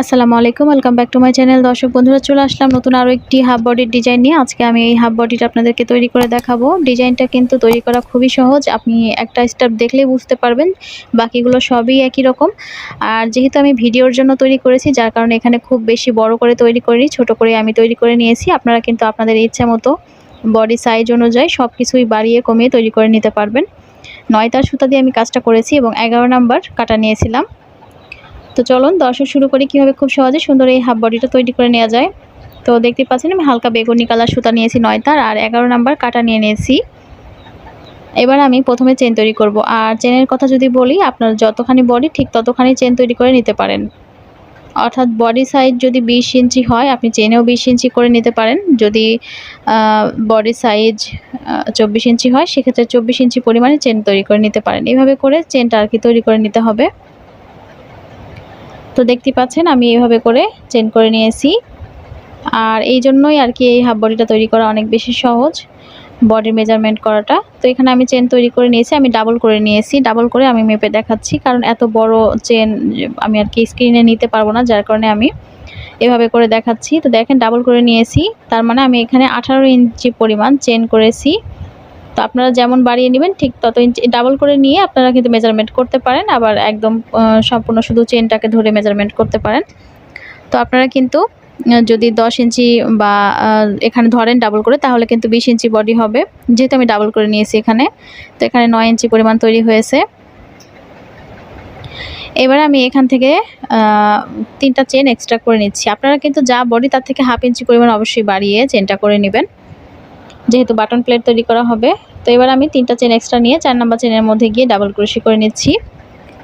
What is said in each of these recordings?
আসসালামু আলাইকুম welcome back to my channel দর্শক বন্ধুরা, চলে আসলাম নতুন আরও একটি হাফ বডির ডিজাইন নিয়ে। আজকে আমি এই হাফ বডিটা আপনাদেরকে তৈরি করে দেখাবো। ডিজাইনটা কিন্তু তৈরি করা খুবই সহজ। আপনি একটা স্টেপ দেখলেই বুঝতে পারবেন, বাকিগুলো সবই একই রকম। আর যেহেতু আমি ভিডিওর জন্য তৈরি করেছি, যার কারণে এখানে খুব বেশি বড় করে তৈরি করিনি, ছোট করে আমি তৈরি করে নিয়েছি। আপনারা কিন্তু আপনাদের ইচ্ছা মতো বডি সাইজ অনুযায়ী সব কিছুই বাড়িয়ে কমিয়ে তৈরি করে নিতে পারবেন। নয়তার সুতা দিয়ে আমি কাজটা করেছি এবং এগারো নাম্বার কাটা নিয়েছিলাম। তো চলুন, দর্শক শুরু করি কীভাবে খুব সহজে সুন্দর এই হাফ বডিটা তৈরি করে নেওয়া যায়। তো দেখতে পাচ্ছেন আমি হালকা বেগুনি কালার সুতা নিয়েছি নয়তার আর এগারো নাম্বার কাটা নিয়ে নিয়েছি। এবার আমি প্রথমে চেন তৈরি করব, আর চেনের কথা যদি বলি, আপনার যতখানি বডি ঠিক ততখানি চেন তৈরি করে নিতে পারেন। অর্থাৎ বডি সাইজ যদি বিশ ইঞ্চি হয়, আপনি চেনেও বিশ ইঞ্চি করে নিতে পারেন। যদি বডি সাইজ চব্বিশ ইঞ্চি হয়, সেক্ষেত্রে চব্বিশ ইঞ্চি পরিমাণে চেন তৈরি করে নিতে পারেন। এভাবে করে চেনটা আর কি তৈরি করে নিতে হবে। তো দেখতে পাচ্ছেন, আমি এভাবে করে চেন করে নিয়েছি। আর এই জন্যই আর কি এই হাফ বডিটা তৈরি করা অনেক বেশি সহজ বডির মেজারমেন্ট করাটা। তো এখানে আমি চেন তৈরি করে নিয়েছি, আমি ডাবল করে নিয়েছি। ডাবল করে আমি মেপে দেখাচ্ছি, কারণ এত বড় চেন আমি আর কি স্ক্রিনে নিতে পারব না, যার কারণে আমি এভাবে করে দেখাচ্ছি। তো দেখেন ডাবল করে নিয়েছি, তার মানে আমি এখানে আঠারো ইঞ্চি পরিমাণ চেন করেছি। তো আপনারা যেমন বাড়িয়ে নেবেন, ঠিক তত ইঞ্চি ডাবল করে নিয়ে আপনারা কিন্তু মেজারমেন্ট করতে পারেন। আবার একদম সম্পূর্ণ শুধু চেনটাকে ধরে মেজারমেন্ট করতে পারেন। তো আপনারা কিন্তু যদি দশ ইঞ্চি বা এখানে ধরেন ডাবল করে, তাহলে কিন্তু বিশ ইঞ্চি বডি হবে। যেহেতু আমি ডাবল করে নিয়েছি এখানে, তো এখানে নয় ইঞ্চি পরিমাণ তৈরি হয়েছে। এবার আমি এখান থেকে তিনটা চেন এক্সট্রা করে নিচ্ছি। আপনারা কিন্তু যা বডি তার থেকে হাফ ইঞ্চি পরিমাণ অবশ্যই বাড়িয়ে চেনটা করে নেবেন। যেহেতু বাটন প্লেট তৈরি করা হবে, তো এবার আমি তিনটা চেন এক্সট্রা নিয়ে চার নাম্বার চেনের মধ্যে গিয়ে ডাবল ক্রোশি করে নিচ্ছি।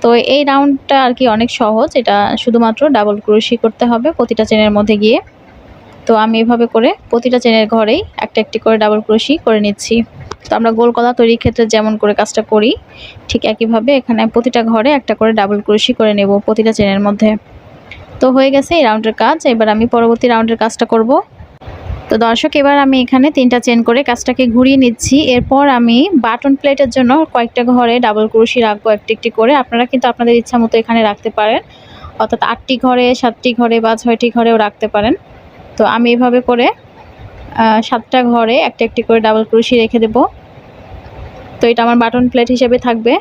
তো এই রাউন্ডটা আর কি অনেক সহজ, এটা শুধুমাত্র ডাবল ক্রোশি করতে হবে প্রতিটা চেনের মধ্যে গিয়ে। তো আমি এভাবে করে প্রতিটা চেনের ঘরেই একটা একটি করে ডাবল ক্রোশি করে নিচ্ছি। তো আমরা গোল কলা তৈরির ক্ষেত্রে যেমন করে কাজটা করি, ঠিক একইভাবে এখানে প্রতিটা ঘরে একটা করে ডাবল ক্রোশি করে নেব প্রতিটা চেনের মধ্যে। তো হয়ে গেছে এই রাউন্ডের কাজ, এবার আমি পরবর্তী রাউন্ডের কাজটা করব। তো দর্শক, এবার আমি এখানে তিনটা চেন করে কাজটাকে ঘুরিয়ে নিচ্ছি। এরপর আমি বাটন প্লেটের জন্য কয়েকটা ঘরে ডাবল ক্রুশি রাখব একটি একটি করে। আপনারা কিন্তু আপনাদের ইচ্ছা মতো এখানে রাখতে পারেন। অর্থাৎ আটটি ঘরে, সাতটি ঘরে বা ছয়টি ঘরেও রাখতে পারেন। তো আমি এভাবে করে সাতটা ঘরে একটা একটি করে ডাবল ক্রুশি রেখে দেব। তো এটা আমার বাটন প্লেট হিসেবে থাকবে।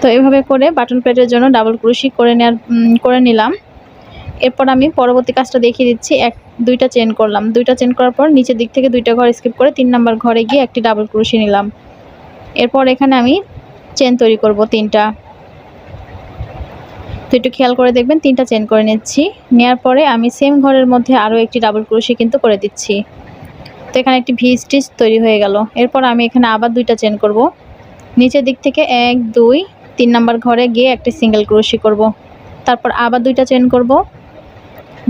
তো এভাবে করে বাটন প্লেটের জন্য ডাবল ক্রুশি করে নেওয়ার করে নিলাম। এরপর আমি পরবর্তী কাজটা দেখিয়ে দিচ্ছি। এক, দুইটা চেন করলাম। দুইটা চেন করার পর নিচের দিক থেকে দুইটা ঘর স্কিপ করে তিন নাম্বার ঘরে গিয়ে একটি ডাবল ক্রুশি নিলাম। এরপর এখানে আমি চেন তৈরি করব তিনটা। তো একটু খেয়াল করে দেখবেন, তিনটা চেন করে নিচ্ছি। নেওয়ার পরে আমি সেম ঘরের মধ্যে আরও একটি ডাবল ক্রুশি কিন্তু করে দিচ্ছি। তো এখানে একটি ভি স্টিচ তৈরি হয়ে গেল। এরপর আমি এখানে আবার দুইটা চেন করব। নিচের দিক থেকে এক, দুই, তিন নাম্বার ঘরে গিয়ে একটি সিঙ্গেল ক্রুশি করব। তারপর আবার দুইটা চেন করব।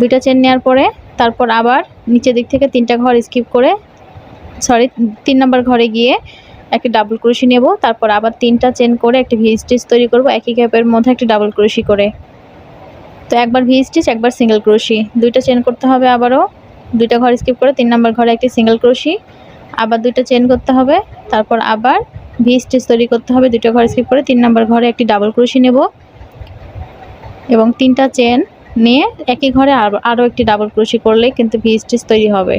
দুইটা চেন নেওয়ার পরে তারপর আবার নিচের দিক থেকে তিনটা ঘর স্কিপ করে সরি তিন নম্বর ঘরে গিয়ে একটি ডাবল ক্রুশি নেব। তারপর আবার তিনটা চেন করে একটি ভি স্টিচ তৈরি করব, একই ক্যাপের মধ্যে একটি ডাবল ক্রুশি করে। তো একবার ভি স্টিচ একবার সিঙ্গেল ক্রুশি দুইটা চেন করতে হবে আবারও। দুইটা ঘর স্কিপ করে তিন নম্বর ঘরে একটি সিঙ্গেল ক্রুশি আবার দুইটা চেন করতে হবে। তারপর আবার ভি স্টিচ তৈরি করতে হবে। দুইটা ঘর স্কিপ করে তিন নম্বর ঘরে একটি ডাবল ক্রুশি নেব। এবং তিনটা চেন নিয়ে একই ঘরে আরও একটি ডাবল ক্রোশি করলে কিন্তু ভি স্টিচ তৈরি হবে।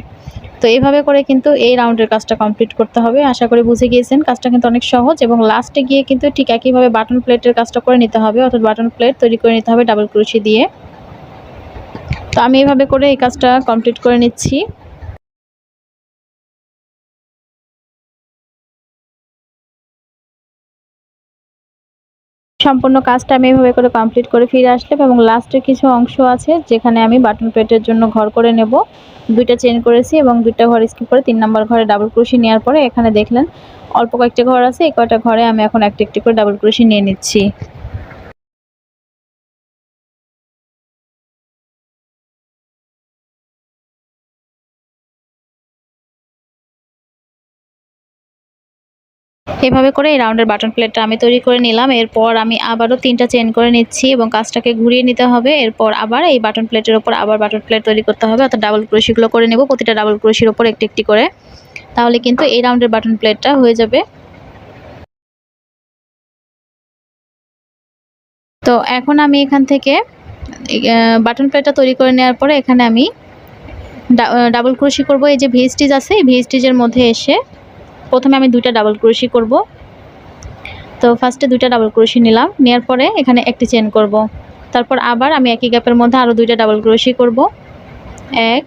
তো এইভাবে করে কিন্তু এই রাউন্ডের কাজটা কমপ্লিট করতে হবে। আশা করি বুঝে গিয়েছেন, কাজটা কিন্তু অনেক সহজ এবং লাস্টে গিয়ে কিন্তু ঠিক একইভাবে বাটন প্লেটের কাজটা করে নিতে হবে, অর্থাৎ বাটন প্লেট তৈরি করে নিতে হবে ডাবল ক্রোশি দিয়ে। তো আমি এইভাবে করে এই কাজটা কমপ্লিট করে নিচ্ছি। সম্পূর্ণ কাজটা আমি এভাবে করে কমপ্লিট করে ফিরে আসলাম এবং লাস্টের কিছু অংশ আছে যেখানে আমি বাটন প্লেটের জন্য ঘর করে নেব। দুইটা চেন করেছি এবং দুইটা ঘর স্কিপ করে তিন নম্বর ঘরে ডাবল ক্রুশি নেওয়ার পরে এখানে দেখলেন অল্প কয়েকটা ঘর আছে, এই কয়টা ঘরে আমি এখন একটি একটি করে ডাবল ক্রুশি নিয়ে নিচ্ছি। এভাবে করে এই রাউন্ডের বাটন প্লেটটা আমি তৈরি করে নিলাম। এরপর আমি আবারও তিনটা চেন করে নিচ্ছি এবং কাজটাকে ঘুরিয়ে নিতে হবে। এরপর আবার এই বাটন প্লেটের ওপর আবার বাটন প্লেট তৈরি করতে হবে। অর্থাৎ ডাবল ক্রোশিগুলো করে নেব, প্রতিটা ডাবল ক্রোশির ওপর একটি একটি করে। তাহলে কিন্তু এই রাউন্ডের বাটন প্লেটটা হয়ে যাবে। তো এখন আমি এখান থেকে বাটন প্লেটটা তৈরি করে নেওয়ার পরে এখানে আমি ডাবল ক্রোশি করব। এই যে ভি স্টিচ আছে, এই ভি স্টিচের মধ্যে এসে প্রথমে আমি দুইটা ডাবল ক্রোশি করব। তো ফার্স্টে দুইটা ডাবল ক্রোশি নিলাম। নেওয়ার পরে এখানে একটি চেন করব। তারপর আবার আমি একই গ্যাপের মধ্যে আরও দুইটা ডাবল ক্রোশি করব। এক,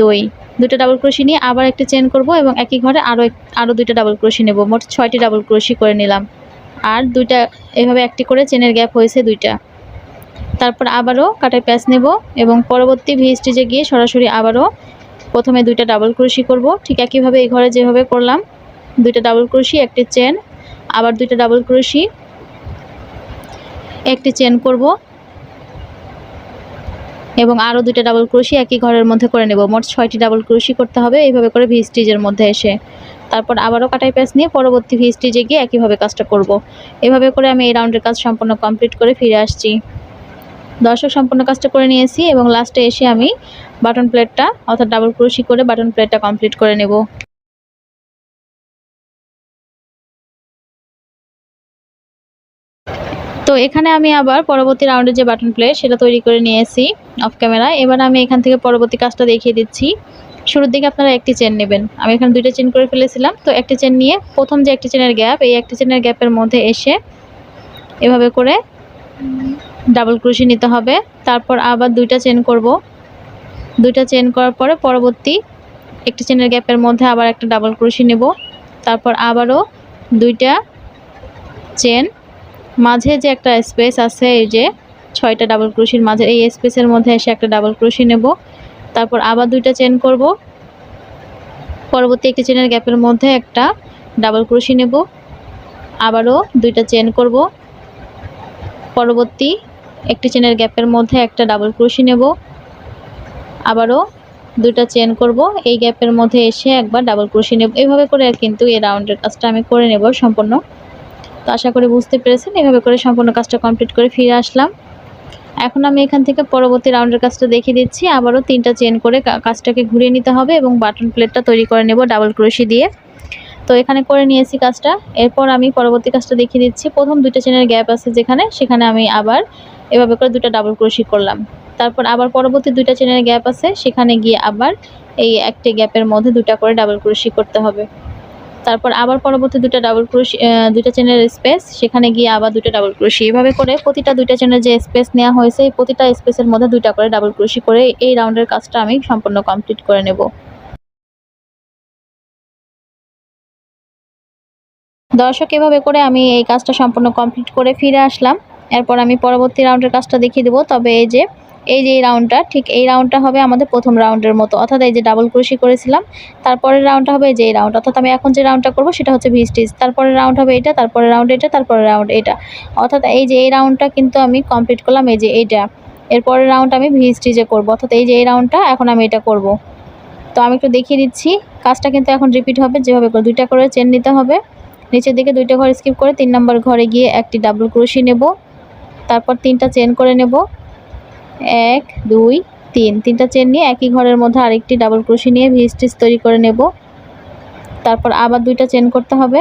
দুই। দুটো ডাবল ক্রোশি নিয়ে আবার একটা চেন করব এবং একই ঘরে আরও আরও দুইটা ডাবল ক্রোশি নেব। মোট ছয়টি ডাবল ক্রোশি করে নিলাম। আর দুইটা, এভাবে একটি করে চেনের গ্যাপ হয়েছে দুইটা। তারপর আবারও কাটায় প্যাচ নেব এবং পরবর্তী ভি স্টিচে গিয়ে সরাসরি আবারও প্রথমে দুইটা ডাবল ক্রোশি করব। ঠিক একইভাবে এই ঘরে যেভাবে করলাম, দুইটা ডাবল ক্রোশি, একটি চেন, আবার দুইটা ডাবল ক্রোশি, একটি চেন করব এবং আরও দুইটা ডাবল ক্রোশি একই ঘরের মধ্যে করে নেব। মোট ছয়টি ডাবল ক্রোশি করতে হবে, এইভাবে করে ভি স্টিচের মধ্যে এসে। তারপর আবারও কাটাই প্যাচ নিয়ে পরবর্তী ভি স্টিচে গিয়ে একইভাবে কাজটা করব। এভাবে করে আমি এই রাউন্ডের কাজ সম্পূর্ণ কমপ্লিট করে ফিরে আসছি। দর্শক সম্পূর্ণ কাজটা করে নিয়েছি এবং লাস্টে এসে আমি বাটন প্লেটটা অর্থাৎ ডাবল ক্রোশি করে বাটন প্লেটটা কমপ্লিট করে নেব। তো এখানে আমি আবার পরবর্তী রাউন্ডের যে বাটন প্লেট সেটা তৈরি করে নিয়েছি অফ ক্যামেরা এবার আমি এখান থেকে পরবর্তী কাজটা দেখিয়ে দিচ্ছি। শুরুর দিকে আপনারা একটি চেন নেবেন। আমি এখানে দুইটা চেন করে ফেলেছিলাম। তো একটি চেন নিয়ে প্রথম যে একটি চেনের গ্যাপ এই একটি চেনের গ্যাপের মধ্যে এসে এভাবে করে ডাবল ক্রুশি নিতে হবে। তারপর আবার দুইটা চেন করব। দুইটা চেন করার পরে পরবর্তী একটি চেনের গ্যাপের মধ্যে আবার একটা ডাবল ক্রুশি নেব। তারপর আবারও দুইটা চেন। মাঝে যে একটা স্পেস আছে, এই যে ছয়টা ডাবল ক্রুশির মাঝে, এই স্পেসের মধ্যে এসে একটা ডাবল ক্রুশি নেব। তারপর আবার দুইটা চেন করব। পরবর্তী একটি চেনের গ্যাপের মধ্যে একটা ডাবল ক্রুশি নেব। আবারও দুইটা চেন করব। পরবর্তী একটি চেনের গ্যাপের মধ্যে একটা ডাবল ক্রুশি নেব। আবারও দুইটা চেন করব। এই গ্যাপের মধ্যে এসে একবার ডাবল ক্রুশি নেব। এভাবে করে কিন্তু এই রাউন্ডের কাজটা আমি করে নেব সম্পূর্ণ। তো আশা করি বুঝতে পেরেছেন, এভাবে করে সম্পূর্ণ কাজটা কমপ্লিট করে ফিরে আসলাম। এখন আমি এখান থেকে পরবর্তী রাউন্ডের কাজটা দেখিয়ে দিচ্ছি। আবারও তিনটা চেন করে কাজটাকে ঘুরিয়ে নিতে হবে এবং বাটন প্লেটটা তৈরি করে নেব ডাবল ক্রোশি দিয়ে। তো এখানে করে নিয়েছি কাজটা। এরপর আমি পরবর্তী কাজটা দেখিয়ে দিচ্ছি। প্রথম দুইটা চেনের গ্যাপ আছে যেখানে, সেখানে আমি আবার এভাবে করে দুটা ডাবল ক্রোশি করলাম। তারপর আবার পরবর্তী দুইটা চেনের গ্যাপ আছে, সেখানে গিয়ে আবার এই একটি গ্যাপের মধ্যে দুটা করে ডাবল ক্রোশি করতে হবে। তারপর আবার পরবর্তী দুটো ডাবল ক্রোশি দুটো চেনের স্পেস সেখানে গিয়ে আবার দুটো ডাবল ক্রোশি এভাবে করে প্রতিটা দুইটা চেনের যে স্পেস নেওয়া হয়েছে, এই প্রতিটা স্পেসের মধ্যে দুইটা করে ডাবল ক্রোশি করে এই রাউন্ডের কাজটা আমি সম্পূর্ণ কমপ্লিট করে নেব। দর্শক, এভাবে করে আমি এই কাজটা সম্পূর্ণ কমপ্লিট করে ফিরে আসলাম। এরপর আমি পরবর্তী রাউন্ডের কাজটা দেখিয়ে দেবো। তবে এই যে এই যে এই রাউন্ডটা ঠিক এই রাউন্ডটা হবে আমাদের প্রথম রাউন্ডের মতো। অর্থাৎ এই যে ডাবল ক্রোশি করেছিলাম, তারপরের রাউন্ডটা হবে এই যে এই রাউন্ড অর্থাৎ আমি এখন যে রাউন্ডটা করব সেটা হচ্ছে ভি স্টিচ তারপরের রাউন্ড হবে এটা, তারপরের রাউন্ড এটা, তারপরের রাউন্ড এটা। অর্থাৎ এই যে এই রাউন্ডটা কিন্তু আমি কমপ্লিট করলাম এই যে এইটা। এরপরের রাউন্ড আমি ভি স্টিচে করব। অর্থাৎ এই যে এই রাউন্ডটা এখন আমি এটা করব। তো আমি একটু দেখিয়ে দিচ্ছি, কাজটা কিন্তু এখন রিপিট হবে। যেভাবে দুইটা করে চেন নিতে হবে। নিচের দিকে দুইটা ঘর স্কিপ করে তিন নম্বর ঘরে গিয়ে একটি ডাবল ক্রোশি নেব। তারপর তিনটা চেন করে নেব। এক, দুই, তিন। তিনটা চেন নিয়ে একই ঘরের মধ্যে আরেকটি ডাবল ক্রোশি নিয়ে ভি স্টিচ তৈরি করে নেব। তারপর আবার দুইটা চেন করতে হবে।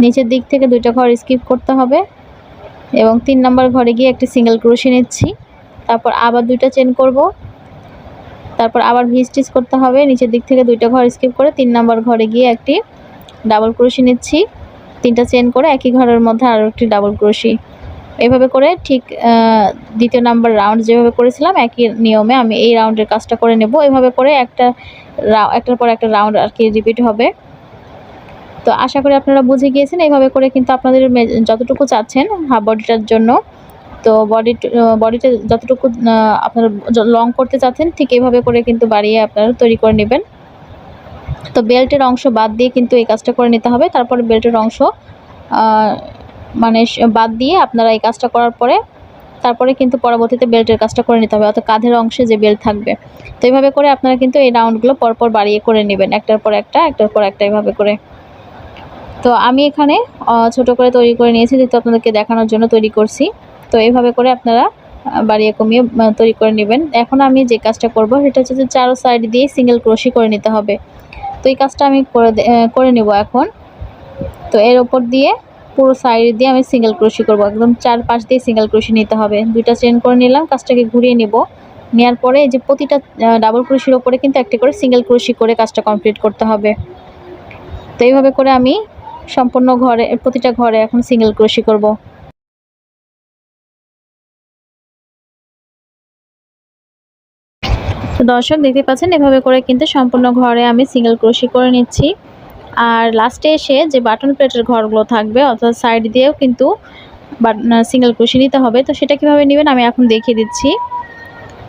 নিচের দিক থেকে দুইটা ঘর স্কিপ করতে হবে। এবং তিন নম্বর ঘরে গিয়ে একটি সিঙ্গেল ক্রোশি নিচ্ছি। তারপর আবার দুইটা চেন করব। তারপর আবার ভি স্টিচ করতে হবে। নিচের দিক থেকে দুইটা ঘর স্কিপ করে তিন নম্বর ঘরে গিয়ে একটি ডাবল ক্রোশি নিচ্ছি। তিনটা চেন করে একই ঘরের মধ্যে আরও একটি ডাবল ক্রোশি এভাবে করে ঠিক দ্বিতীয় নাম্বার রাউন্ড যেভাবে করেছিলাম, একই নিয়মে আমি এই রাউন্ডের কাজটা করে নেব। এভাবে করে একটা একটার পর একটা রাউন্ড আর কি রিপিট হবে। তো আশা করি আপনারা বুঝে গিয়েছেন এইভাবে করে কিন্তু আপনাদের যতটুকু চাচ্ছেন হাফ বডিটার জন্য। তো বডি বডিটা যতটুকু আপনারা লং করতে চাচ্ছেন, ঠিক এইভাবে করে কিন্তু বাড়িয়ে আপনারা তৈরি করে নেবেন। তো বেল্টের অংশ বাদ দিয়ে কিন্তু এই কাজটা করে নিতে হবে। তারপর বেল্টের অংশ মানে বাদ দিয়ে আপনারা এই কাজটা করার পরে তারপরে কিন্তু পরবর্তীতে বেল্টের কাজটা করে নিতে হবে, অর্থাৎ কাঁধের অংশে যে বেল্ট থাকবে। তো এইভাবে করে আপনারা কিন্তু এই রাউন্ডগুলো পরপর বাড়িয়ে করে নেবেন, একটার পর একটা, একটার পর একটা এইভাবে করে। তো আমি এখানে ছোট করে তৈরি করে নিয়েছি, যেহেতু আপনাদেরকে দেখানোর জন্য তৈরি করছি। তো এইভাবে করে আপনারা বাড়িয়ে কমিয়ে তৈরি করে নেবেন। এখন আমি যে কাজটা করব, সেটা হচ্ছে যে চারো সাইড দিয়ে সিঙ্গেল ক্রোশি করে নিতে হবে। তো এই কাজটা আমি করে করে নেব এখন। তো এর ওপর দিয়ে পুরো সাইড দিয়ে আমি সিঙ্গেল ক্রোশি করব। একদম চার পাশ দিয়ে সিঙ্গেল ক্রোশি নিতে হবে। দুইটা চেন করে নিলাম, কাজটাকে ঘুরিয়ে নেব। নেওয়ার পরে এই যে প্রতিটা ডাবল ক্রোশির ওপরে কিন্তু একটি করে সিঙ্গেল ক্রোশি করে কাজটা কমপ্লিট করতে হবে। তো এইভাবে করে আমি সম্পূর্ণ ঘরে, প্রতিটা ঘরে এখন সিঙ্গেল ক্রোশি করব। তো দর্শক, দেখতে পাচ্ছেন, এভাবে করে কিন্তু সম্পূর্ণ ঘরে আমি সিঙ্গেল ক্রোশি করে নিচ্ছি। আর লাস্টে এসে যে বাটন প্লেটের ঘরগুলো থাকবে, অর্থাৎ সাইড দিয়েও কিন্তু সিঙ্গেল ক্রোশি নিতে হবে। তো সেটা কীভাবে নেবেন আমি এখন দেখিয়ে দিচ্ছি।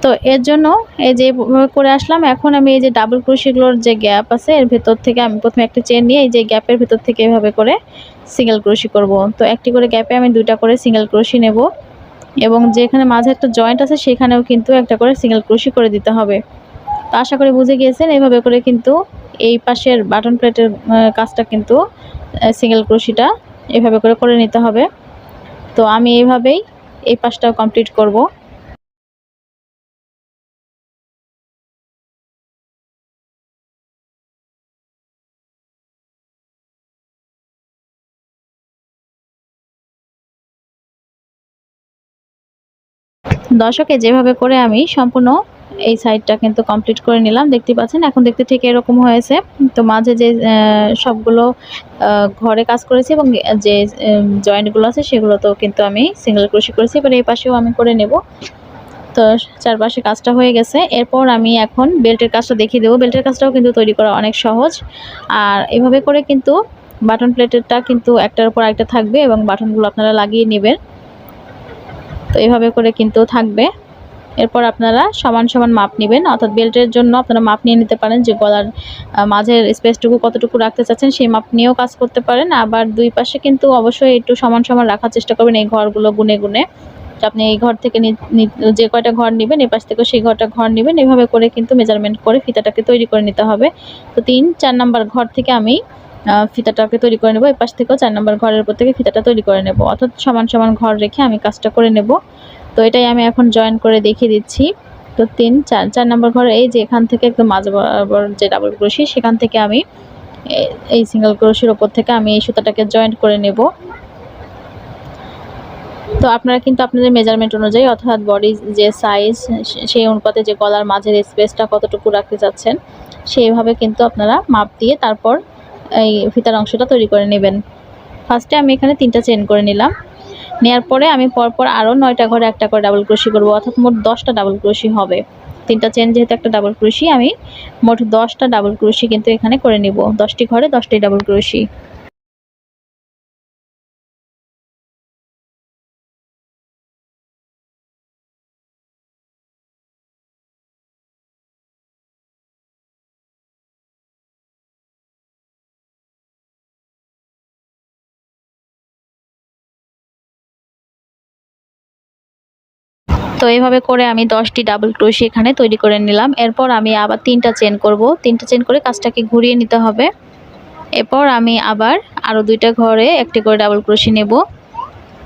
তো এর জন্য এই যে করে আসলাম, এখন আমি এই যে ডাবল ক্রোশিগুলোর যে গ্যাপ আছে, এর ভেতর থেকে আমি প্রথমে একটা চেন নিয়ে এই যে গ্যাপের ভেতর থেকে এভাবে করে সিঙ্গেল ক্রোশি করব। তো একটি করে গ্যাপে আমি দুইটা করে সিঙ্গেল ক্রোশি নেব এবং যেখানে মাঝে একটা জয়েন্ট আছে, সেখানেও কিন্তু একটা করে সিঙ্গেল ক্রোশি করে দিতে হবে। তো আশা করি বুঝে গিয়েছেন, এভাবে করে কিন্তু এই পাশের বাটন প্লেটের কাজটা কিন্তু সিঙ্গেল ক্রোশিটা এভাবে করে করে নিতে হবে। তো আমি এইভাবেই এই পাশটাও কমপ্লিট করব। দর্শকে যেভাবে করে আমি সম্পূর্ণ এই সাইডটা কিন্তু কমপ্লিট করে নিলাম। দেখতে পাচ্ছেন, এখন দেখতে ঠিক এরকম হয়েছে। তো মাঝে যে সবগুলো ঘরে কাজ করেছি এবং যে জয়েন্টগুলো আছে সেগুলো তো কিন্তু আমি সিঙ্গেল ক্রোশি করেছি। এবার এই পাশেও আমি করে নেব। তো চারপাশে কাজটা হয়ে গেছে। এরপর আমি এখন বেল্টের কাজটা দেখিয়ে দেবো। বেল্টের কাজটাও কিন্তু তৈরি করা অনেক সহজ। আর এভাবে করে কিন্তু বাটন প্লেটেরটা কিন্তু একটার উপর একটা থাকবে এবং বাটনগুলো আপনারা লাগিয়ে নেবেন। তো এভাবে করে কিন্তু থাকবে। এরপর আপনারা সমান সমান মাপ নেবেন। অর্থাৎ বেল্টের জন্য আপনারা মাপ নিয়ে নিতে পারেন যে গলার মাঝের স্পেসটুকু কতটুকু রাখতে চাচ্ছেন সেই মাপ নিয়েও কাজ করতে পারেন। আবার দুই পাশে কিন্তু অবশ্যই একটু সমান সমান রাখার চেষ্টা করবেন এই ঘরগুলো গুনে গুনে। আপনি এই ঘর থেকে যে কয়টা ঘর নেবেন এই পাশ থেকে সেই ঘরটা ঘর নেবেন। এভাবে করে কিন্তু মেজারমেন্ট করে ফিতাটাকে তৈরি করে নিতে হবে। তো তিন, চার নাম্বার ঘর থেকে আমি ফিতাটাকে তৈরি করে নেব। এই পাশ থেকেও চার নম্বর ঘরের উপর থেকে ফিতাটা তৈরি করে নেব। অর্থাৎ সমান সমান ঘর রেখে আমি কাজটা করে নেব। তো এটাই আমি এখন জয়েন করে দেখিয়ে দিচ্ছি। তো তিন, চার চার নম্বর ঘরে এই যে এখান থেকে একদম মাঝ বরাবর যে ডাবল ক্রোশি সেখান থেকে আমি এই সিঙ্গেল ক্রোশির ওপর থেকে আমি এই সুতাটাকে জয়েন্ট করে নেব। তো আপনারা কিন্তু আপনাদের মেজারমেন্ট অনুযায়ী, অর্থাৎ বডি যে সাইজ সেই অনুপাতে যে গলার মাঝের স্পেসটা কতটুকু রাখতে চাচ্ছেন, সেইভাবে কিন্তু আপনারা মাপ দিয়ে তারপর এই ফিতার অংশটা তৈরি করে নেবেন। ফার্স্টে আমি এখানে তিনটা চেন করে নিলাম। নেওয়ার পরে আমি পরপর আরও নয়টা ঘরে একটা করে ডাবল ক্রোশি করব, অর্থাৎ মোট দশটা ডাবল ক্রোশি হবে। তিনটা চেন যেহেতু একটা ডাবল ক্রোশি আমি মোট দশটা ডাবল ক্রোশি কিন্তু এখানে করে নিব। দশটি ঘরে দশটি ডাবল ক্রোশি তো এইভাবে করে আমি দশটি ডাবল ক্রোশি এখানে তৈরি করে নিলাম। এরপর আমি আবার তিনটা চেন করব। তিনটা চেন করে কাজটাকে ঘুরিয়ে নিতে হবে। এরপর আমি আবার আরও দুইটা ঘরে একটি করে ডাবল ক্রোশি নেব।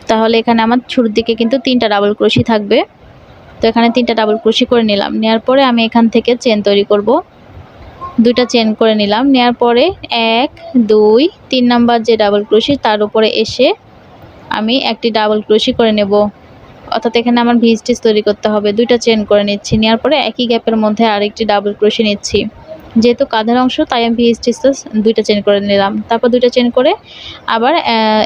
তাহলে এখানে আমার শুরুর দিকে কিন্তু তিনটা ডাবল ক্রোশি থাকবে। তো এখানে তিনটা ডাবল ক্রোশি করে নিলাম। নেওয়ার পরে আমি এখান থেকে চেন তৈরি করব। দুইটা চেন করে নিলাম। নেওয়ার পরে এক, দুই, তিন নাম্বার যে ডাবল ক্রোশি তার উপরে এসে আমি একটি ডাবল ক্রোশি করে নেব। অর্থাৎ এখানে আমার ভি স্টিচ তৈরি করতে হবে, দুইটা চেন করে নিচ্ছি নেওয়ার পরে একই গ্যাপের মধ্যে আরেকটি ডাবল ক্রোশে নিচ্ছি। যেহেতু কাঁধের অংশ, তাই আমি ভি স্টিচটা দুইটা চেন করে নিলাম। তারপর দুইটা চেন করে আবার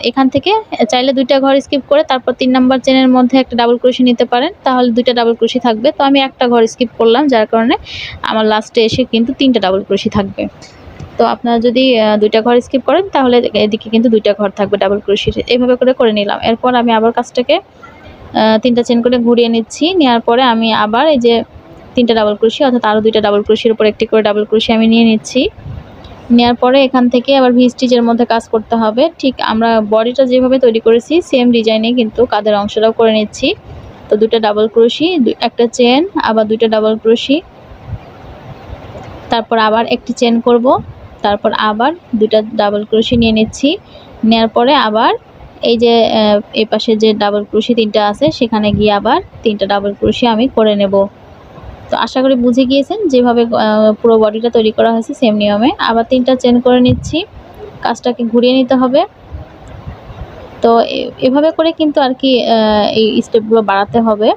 এখান থেকে চাইলে দুইটা ঘর স্কিপ করে তারপর তিন নাম্বার চেনের মধ্যে একটা ডাবল ক্রোশি নিতে পারেন। তাহলে দুইটা ডাবল ক্রোশি থাকবে। তো আমি একটা ঘর স্কিপ করলাম, যার কারণে আমার লাস্টে এসে কিন্তু তিনটা ডাবল ক্রোশি থাকবে। তো আপনারা যদি দুইটা ঘর স্কিপ করেন, তাহলে এদিকে কিন্তু দুইটা ঘর থাকবে ডাবল ক্রোশি এইভাবে করে করে নিলাম। এরপর আমি আবার কাজটাকে তিনটা চেন করে ঘুরিয়ে নিচ্ছি। নেওয়ার পরে আমি আবার এই যে তিনটা ডাবল ক্রুশি অর্থাৎ আরও দুইটা ডাবল ক্রুশির উপর একটি করে ডাবল ক্রুশি আমি নিয়ে নিচ্ছি। নেওয়ার পরে এখান থেকে আবার ভি স্টিচের মধ্যে কাজ করতে হবে। ঠিক আমরা বডিটা যেভাবে তৈরি করেছি সেম ডিজাইনে কিন্তু কাদের অংশটাও করে নিচ্ছি। তো দুটো ডাবল ক্রুশি একটা চেন আবার দুইটা ডাবল ক্রুশি তারপর আবার একটি চেন করব, তারপর আবার দুটা ডাবল ক্রুশি নিয়ে নিচ্ছি। নেওয়ার পরে আবার এই যে এই পাশে যে ডাবল ক্রুশি তিনটা আছে, সেখানে গিয়ে আবার তিনটা ডাবল ক্রুশি আমি করে নেব। তো আশা করি বুঝে গিয়েছেন যেভাবে পুরো বডিটা তৈরি করা হয়েছে সেম নিয়মে। আবার তিনটা চেন করে নিচ্ছি। কাজটাকে ঘুরিয়ে নিতে হবে। তো এভাবে করে কিন্তু আর কি এই স্টেপগুলো বাড়াতে হবে।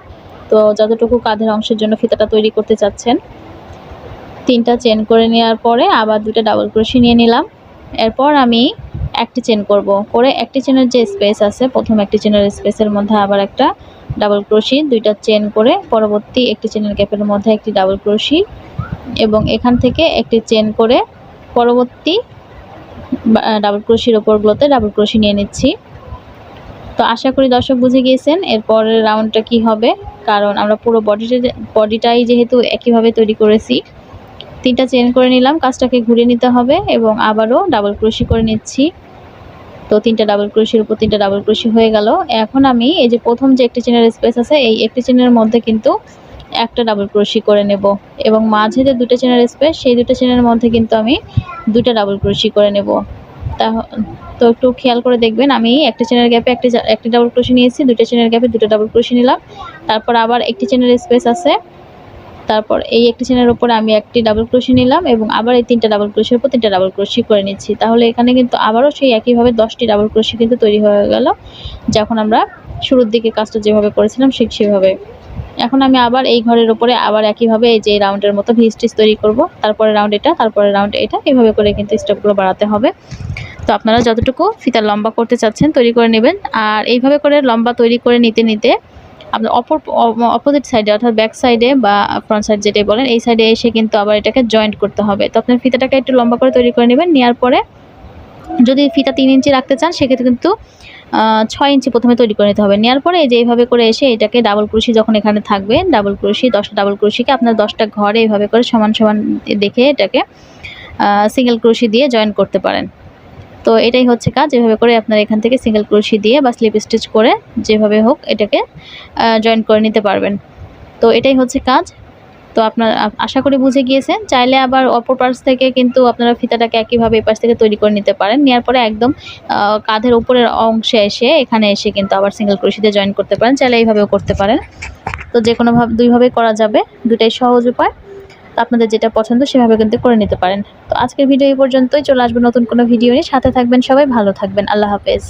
তো যতটুকু কাঁধের অংশের জন্য ফিতাটা তৈরি করতে চাচ্ছেন, তিনটা চেন করে নেওয়ার পরে আবার দুটো ডাবল ক্রোশি নিয়ে নিলাম। এরপর আমি একটি চেন করব। করে একটি চেনের যে স্পেস আছে, প্রথম একটি চেনের স্পেসের মধ্যে আবার একটা ডাবল ক্রোশি দুইটা চেন করে পরবর্তী একটি চেনের গ্যাপের মধ্যে একটি ডাবল ক্রোশি এবং এখান থেকে একটি চেন করে পরবর্তী ডাবল ক্রোশির ওপরগুলোতে ডাবল ক্রোশি নিয়ে নিচ্ছি। তো আশা করি দর্শক বুঝে গিয়েছেন এরপরের রাউন্ডটা কি হবে, কারণ আমরা পুরো বডিটা বডিটাই যেহেতু একইভাবে তৈরি করেছি তিনটা চেন করে নিলাম, কাজটাকে ঘুরে নিতে হবে এবং আবারও ডাবল ক্রোশি করে নিচ্ছি। তো তিনটা ডাবল ক্রোশির উপর তিনটা ডাবল ক্রোশি হয়ে গেল। এখন আমি এই যে প্রথম যে একটি চেনের স্পেস আছে, এই একটি চেনের মধ্যে কিন্তু একটা ডাবল ক্রোশি করে নেব এবং মাঝে যে দুটো চেনের স্পেস সেই দুটো চেনের মধ্যে কিন্তু আমি দুটো ডাবল ক্রোশি করে নেব। তা তো একটু খেয়াল করে দেখবেন, আমি একটা চেনের গ্যাপে একটি একটি ডাবল ক্রোশি নিয়েছি দুটো চেনের গ্যাপে দুটো ডাবল ক্রোশি নিলাম। তারপর আবার একটি চেনের স্পেস আছে তারপর এই একটি চেনের উপরে আমি একটি ডাবল ক্রোশি নিলাম এবং আবার এই তিনটা ডাবল ক্রোশির উপর তিনটা ডাবল ক্রোশি করে নিচ্ছি। তাহলে এখানে কিন্তু আবারও সেই একইভাবে দশটি ডাবল ক্রোশি কিন্তু তৈরি হয়ে গেল, যখন আমরা শুরুর দিকে কাজটা যেভাবে করেছিলাম ঠিক সেভাবে। এখন আমি আবার এই ঘরের উপরে আবার একইভাবে এই যে রাউন্ডের মতো ভি স্টিচ তৈরি করব, তারপরে রাউন্ড এটা, তারপরে রাউন্ড এটা এইভাবে করে কিন্তু স্টেপগুলো বাড়াতে হবে। তো আপনারা যতটুকু ফিতা লম্বা করতে চাচ্ছেন তৈরি করে নেবেন। আর এইভাবে করে লম্বা তৈরি করে নিতে নিতে আপনার অপর অপোজিট সাইডে অর্থাৎ ব্যাক সাইডে বা ফ্রন্ট সাইড যেটাই বলেন, এই সাইডে এসে কিন্তু আবার এটাকে জয়েন্ট করতে হবে। তো আপনার ফিতাটাকে একটু লম্বা করে তৈরি করে নেবেন নেওয়ার পরে যদি ফিতা তিন ইঞ্চি রাখতে চান, সেক্ষেত্রে কিন্তু ছয় ইঞ্চি প্রথমে তৈরি করে নিতে হবে। নেওয়ার পরে এই যে এইভাবে করে এসে এটাকে ডাবল ক্রুশি যখন এখানে থাকবে ডাবল ক্রুশি দশটা ডাবল ক্রুশিকে আপনার দশটা ঘরে এইভাবে করে সমান সমান দেখে এটাকে সিঙ্গেল ক্রুশি দিয়ে জয়েন করতে পারেন। তো এটাই হচ্ছে কাজ। যেভাবে করে আপনার এখান থেকে সিঙ্গেল ক্রোশি দিয়ে বা স্লিপ স্টিচ করে যেভাবে হোক এটাকে জয়েন করে নিতে পারবেন। তো এটাই হচ্ছে কাজ। তো আপনার আশা করি বুঝে গিয়েছেন। চাইলে আবার অপর পাশ থেকে কিন্তু আপনারা ফিতাটাকে একইভাবে এই পাশ থেকে তৈরি করে নিতে পারেন। নেওয়ার পরে একদম কাঁধের উপরের অংশে এসে, এখানে এসে কিন্তু আবার সিঙ্গেল ক্রোশিতে জয়েন করতে পারেন। চাইলে এইভাবেও করতে পারেন। তো যে কোনোভাবে দুইভাবেই করা যাবে। দুটাই সহজ উপায়। আপনাদের যেটা পছন্দ সেভাবে কিন্তু করে নিতে পারেন। তো আজকের ভিডিও এই পর্যন্তই। চলে আসবে নতুন কোনো ভিডিও নিয়ে। সাথে থাকবেন সবাই, ভালো থাকবেন। আল্লাহ হাফেজ।